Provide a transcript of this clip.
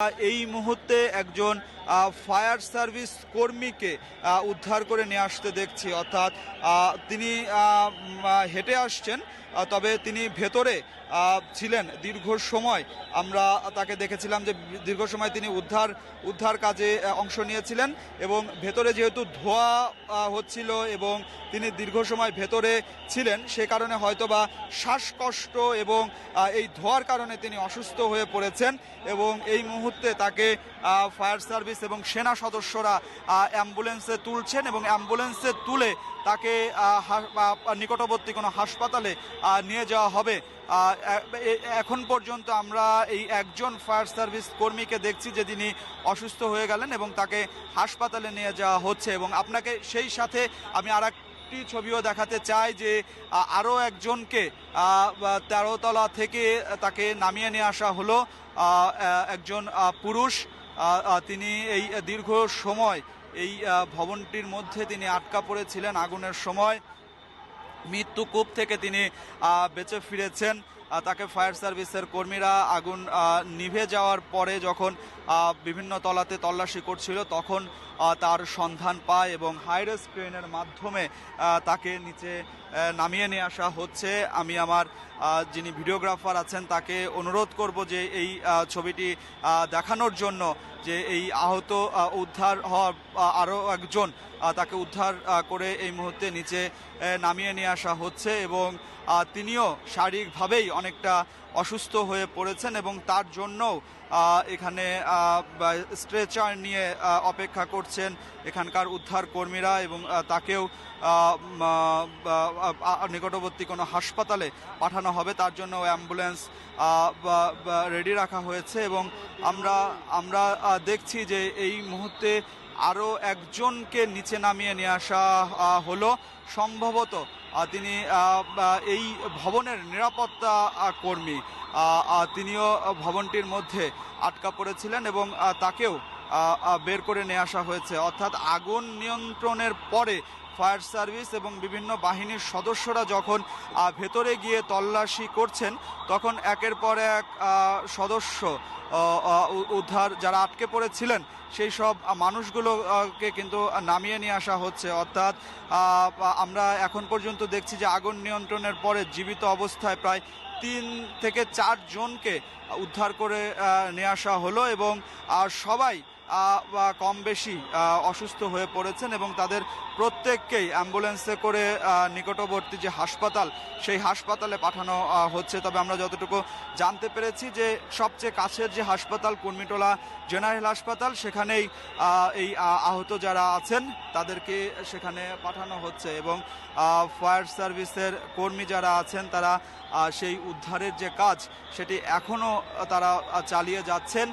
এই মুহূর্তে একজন ফায়ার সার্ভিস কর্মীকে উদ্ধার করে নিয়ে আসতে দেখছি। অর্থাৎ তিনি হেঁটে আসছেন তবে তিনি ভেতরে ছিলেন। দীর্ঘ সময় আমরা তাকে দেখেছিলাম যে, দীর্ঘ সময় তিনি উদ্ধার উদ্ধার কাজে অংশ নিয়েছিলেন এবং ভেতরে যেহেতু ধোয়া হচ্ছিল এবং তিনি দীর্ঘ সময় ভেতরে ছিলেন, সে কারণে হয়তোবা শ্বাসকষ্ট এবং এই ধোয়ার কারণে তিনি অসুস্থ হয়ে পড়েছেন এবং এই মুহূর্তে তাকে ফায়ার সার্ভিস এবং সেনা সদস্যরা অ্যাম্বুলেন্সে তুলছেন এবং অ্যাম্বুলেন্সে তুলে তাকে নিকটবর্তী কোনো হাসপাতালে নিয়ে যাওয়া হবে। এখন পর্যন্ত আমরা এই একজন ফায়ার সার্ভিস কর্মীকে দেখছি যে তিনি অসুস্থ হয়ে গেলেন এবং তাকে হাসপাতালে নিয়ে যাওয়া হচ্ছে এবং আপনাকে সেই সাথে আমি আর একটি ছবিও দেখাতে চাই যে আরও একজনকে তেরোতলা থেকে তাকে নামিয়ে নিয়ে আসা হলো। একজন পুরুষ তিনি এই দীর্ঘ সময় এই ভবনটির মধ্যে তিনি আটকা পড়েছিলেন আগুনের সময়। মৃত্যুকূপ থেকে তিনি বেঁচে ফিরেছেন। তাকে ফায়ার সার্ভিসের কর্মীরা আগুন নিভে যাওয়ার পরে যখন বিভিন্ন তলাতে তল্লাশি করছিল, তখন তার সন্ধান পায় এবং হাইরেস ক্রেনের মাধ্যমে তাকে নিচে নামিয়ে নিয়ে আসা হচ্ছে। আমি আমার যিনি ভিডিওগ্রাফার আছেন, তাকে অনুরোধ করব যে এই ছবিটি দেখানোর জন্য যে এই আহত উদ্ধার হওয়ার আরও একজন তাকে উদ্ধার করে এই মুহূর্তে নিচে নামিয়ে নিয়ে আসা হচ্ছে এবং তিনিও শারীরিকভাবেই অনেকটা অসুস্থ হয়ে পড়েছেন এবং তার জন্যও এখানে স্ট্রেচার নিয়ে অপেক্ষা করছেন এখানকার উদ্ধার কর্মীরা এবং তাকেও নিকটবর্তী কোনো হাসপাতালে পাঠানো হবে। তার জন্য অ্যাম্বুলেন্স রেডি রাখা হয়েছে এবং আমরা আমরা দেখছি যে এই মুহূর্তে আরও একজনকে নিচে নামিয়ে নিয়ে আসা হলো। সম্ভবত তিনি এই ভবনের নিরাপত্তা কর্মী। তিনিও ভবনটির মধ্যে আটকা পড়েছিলেন এবং তাকেও বের করে নিয়ে আসা হয়েছে। অর্থাৎ আগুন নিয়ন্ত্রণের পরে ফায়ার সার্ভিস এবং বিভিন্ন বাহিনীর সদস্যরা যখন ভেতরে গিয়ে তল্লাশি করছেন, তখন একের পর এক সদস্য উদ্ধার যারা আটকে পড়েছিলেন, সেই সব মানুষগুলোকে কিন্তু নামিয়ে নিয়ে আসা হচ্ছে। অর্থাৎ আমরা এখন পর্যন্ত দেখছি যে আগুন নিয়ন্ত্রণের পরে জীবিত অবস্থায় প্রায় তিন থেকে চার জনকে উদ্ধার করে নিয়ে আসা হলো এবং সবাই কম বেশি অসুস্থ হয়ে পড়েছেন এবং তাদের প্রত্যেককেই অ্যাম্বুলেন্সে করে নিকটবর্তী যে হাসপাতাল, সেই হাসপাতালে পাঠানো হচ্ছে। তবে আমরা যতটুকু জানতে পেরেছি যে সবচেয়ে কাছের যে হাসপাতাল, কুর্মিটোলা জেনারেল হাসপাতাল, সেখানেই এই আহত যারা আছেন, তাদেরকে সেখানে পাঠানো হচ্ছে এবং ফায়ার সার্ভিসের কর্মী যারা আছেন, তারা সেই উদ্ধারের যে কাজ, সেটি এখনও তারা চালিয়ে যাচ্ছেন।